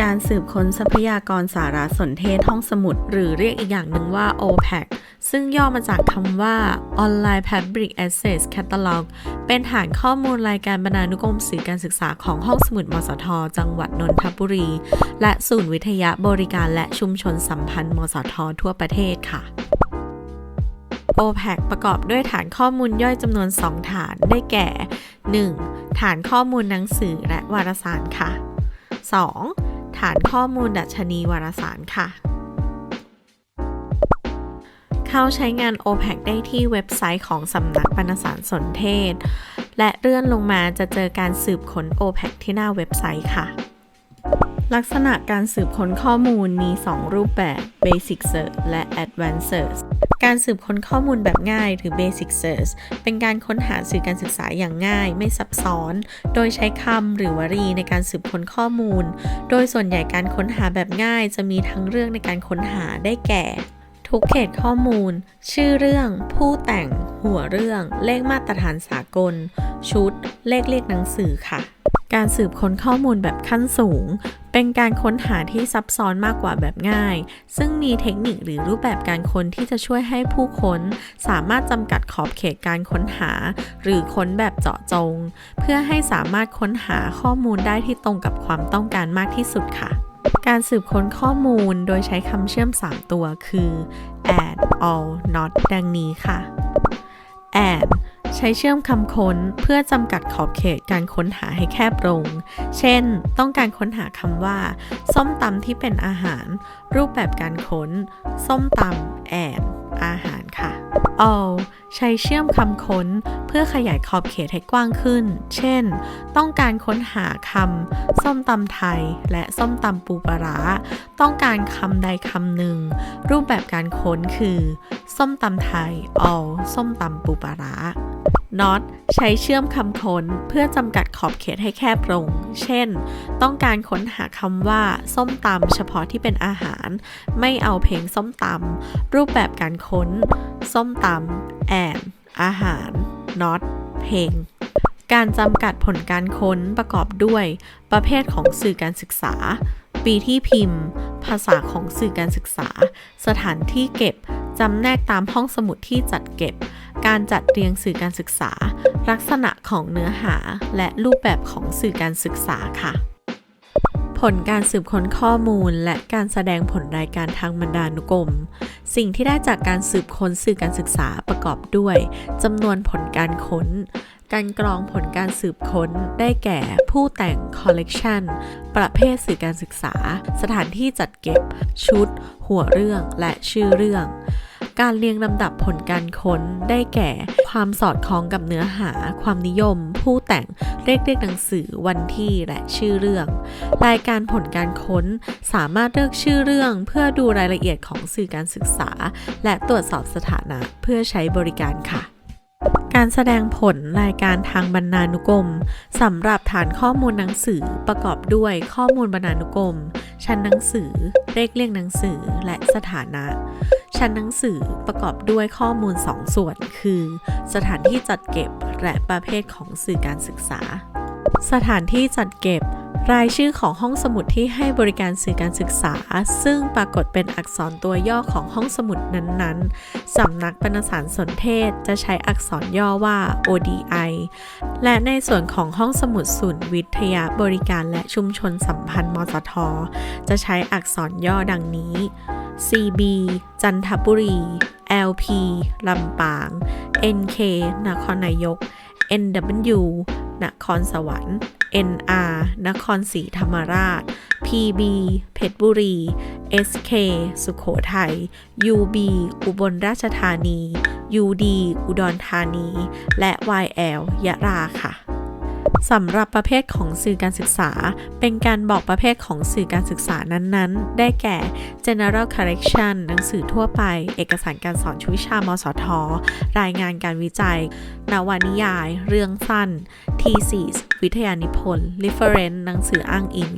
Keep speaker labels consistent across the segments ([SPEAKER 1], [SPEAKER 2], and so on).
[SPEAKER 1] การสืบค้นทรัพยากรสารสนเทศห้องสมุด หรือเรียกอีกอย่างหนึ่งว่า OPAC ซึ่งย่อมาจากคำว่า Online Public Access Catalog เป็นฐานข้อมูลรายการบรรณานุกรมสื่อการศึกษาของห้องสมุดมสท จังหวัดนนทบุรี และศูนย์วิทยาบริการและชุมชนสัมพันธ์มสท ทั่วประเทศค่ะ OPAC ประกอบด้วยฐานข้อมูลย่อยจำนวน 2 ฐานได้แก่ 1. ฐานข้อมูลหนังสือและวารสารค่ะ 2. ฐานข้อมูลดัชนีวารสารค่ะ เข้าใช้งาน OPEC ได้ที่เว็บไซต์ของสำนักบรรณสารสนเทศ และเลื่อนลงมาจะเจอการสืบค้น OPEC ที่หน้าเว็บไซต์ค่ะ ลักษณะการสืบค้นข้อมูลมี 2 รูปแบบ Basic Search และ Advanced Search การสืบค้นข้อมูลแบบง่ายหรือ Basic Search เป็นการค้นหาสื่อการศึกษาอย่างง่าย ไม่ซับซ้อน โดยใช้คำหรือวลีในการสืบค้นข้อมูล โดยส่วนใหญ่การค้นหาแบบง่ายจะมีทั้งเรื่องในการค้นหาได้แก่ ทุกเขตข้อมูล ชื่อเรื่อง ผู้แต่ง หัวเรื่อง เลขมาตรฐานสากล ชุด เลขเลขหนังสือค่ะ การสืบค้นข้อมูลแบบขั้นสูง เป็นการค้นหาที่ซับซ้อนมากกว่าแบบง่าย ซึ่งมีเทคนิคหรือรูปแบบการค้นที่จะช่วยให้ผู้ค้น สามารถจำกัดขอบเขตการค้นหา หรือค้นแบบเจาะจง เพื่อให้สามารถค้นหาข้อมูลได้ที่ตรงกับความต้องการมากที่สุดค่ะการสืบค้นข้อมูลโดยใช้คำเชื่อม 3 ตัวคือ add all not ดังนี้ค่ะ add ใช้เชื่อมคำค้นเพื่อจำกัดขอบเขตการค้นหาให้แคบลง เช่น ต้องการค้นหาคำว่า ส้มตำที่เป็นอาหาร รูปแบบการค้น ส้มตำแอนอาหารค่ะ all ใช้เชื่อมคำค้นเพื่อขยายขอบเขตให้กว้างขึ้น เช่น ต้องการค้นหาคำส้มตำไทย และส้มตำปูปลาร้าต้องการคำใดคำหนึ่ง รูปแบบการค้นคือ ส้มตำไทย all ส้มตำปูปลา ร้า not ใช้เชื่อมคำค้นเพื่อจำกัดขอบเขตให้แคบลง เช่น ต้องการค้นหาคำว่า ส้มตำเฉพาะที่เป็นอาหาร ไม่เอาเพลงส้มตำรูปแบบการค้น ส้มตำแอนอาหาร not เพลงการจำกัดผลการค้นประกอบด้วย ประเภทของสื่อการศึกษา ปีที่พิมพ์ ภาษาของสื่อการศึกษา สถานที่เก็บ จำแนกตามห้องสมุดที่จัดเก็บ การจัดเรียงสื่อการศึกษา ลักษณะของเนื้อหา และรูปแบบของสื่อการศึกษาค่ะ ผลการสืบค้นข้อมูล และการแสดงผลรายการทางบรรดานุกรม สิ่งที่ได้จากการสืบค้นสื่อการศึกษาประกอบด้วยจำนวนผลการค้นการกรองผลการสืบค้นได้แก่ผู้แต่ง collection ประเภทสื่อการศึกษา สถานที่จัดเก็บ ชุด หัวเรื่องและชื่อเรื่อง การเรียงลำดับผลการค้นได้แก่ ความสอดคล้องกับเนื้อหา ความนิยม ผู้แต่งเลขเรียกหนังสือวันที่และชื่อเรื่อง รายการผลการค้นสามารถเลือกชื่อเรื่อง เพื่อดูรายละเอียดของสื่อการศึกษา และตรวจสอบสถานะเพื่อใช้บริการค่ะการแสดงผลรายการทางบรรณานุกรมสำหรับฐานข้อมูลหนังสือประกอบด้วยข้อมูลบรรณานุกรม ชั้นหนังสือเลขเรียงหนังสือและสถานะ ชั้นหนังสือประกอบด้วยข้อมูล2ส่วน คือ สถานที่จัดเก็บและประเภทของสื่อการศึกษา สถานที่จัดเก็บ รายชื่อของห้องสมุดที่ให้บริการสื่อการศึกษา ซึ่งปรากฏเป็นอักษรตัวย่อของห้องสมุดนั้นๆสำนักบรรณสารสนเทศจะใช้อักษรย่อว่า ODI และในส่วนของห้องสมุดศูนย์วิทยาบริการและชุมชนสัมพันธ์มสท จะใช้อักษรย่อดังนี้ CB จันทบุรี LP ลำปาง NK นครนายก NW นครสวรรค์ NR นครศรีธรรมราช PB เพชรบุรี SK สุขโขทัย UB อุบลราชธานี UD อุดรธานี และ YL ยะลาค่ะสำหรับประเภทของสื่อการศึกษา เป็นการบอกประเภทของสื่อการศึกษานั้นๆ ได้แก่ general correction หนังสือทั่วไป เอกสารการสอนชุวิชามสท รายงานการวิจัย นวนิยาย เรื่องสั้น thesis วิทยานิพนธ์ reference หนังสืออ้างอิง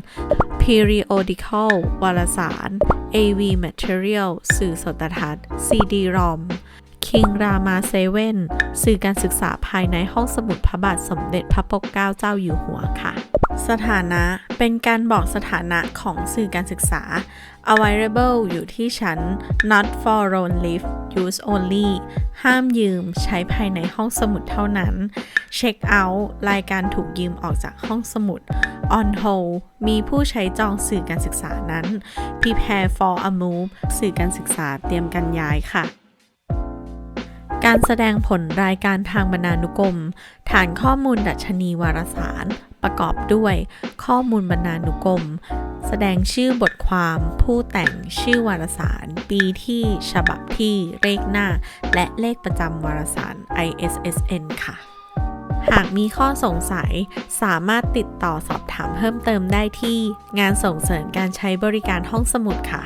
[SPEAKER 1] periodical วารสาร AV material สื่อสดทัศน์ CD-ROM King Rama 7สื่อการศึกษาภายในห้องสมุดพระบาทสมเด็จพระปกเกล้าเจ้าอยู่หัวค่ะ สถานะเป็นการบอกสถานะของสื่อการศึกษา available อยู่ที่ชั้น not for loan live use only ห้ามยืมใช้ภายในห้องสมุดเท่านั้น check out รายการถูกยืมออกจากห้องสมุด on hold มีผู้ใช้จองสื่อการศึกษานั้น prepare for a move สื่อการศึกษาเตรียมการย้ายค่ะ การแสดงผลรายการทางบรรณานุกรม ฐานข้อมูลดัชนีวารสาร ประกอบด้วย ข้อมูลบรรณานุกรม แสดงชื่อบทความผู้แต่งชื่อวารสาร ปีที่ฉบับที่เลขหน้า และเลขประจำวารสาร ISSN ค่ะ หากมีข้อสงสัยสามารถติดต่อสอบถามเพิ่มเติมได้ที่ งานส่งเสริมการใช้บริการห้องสมุดค่ะ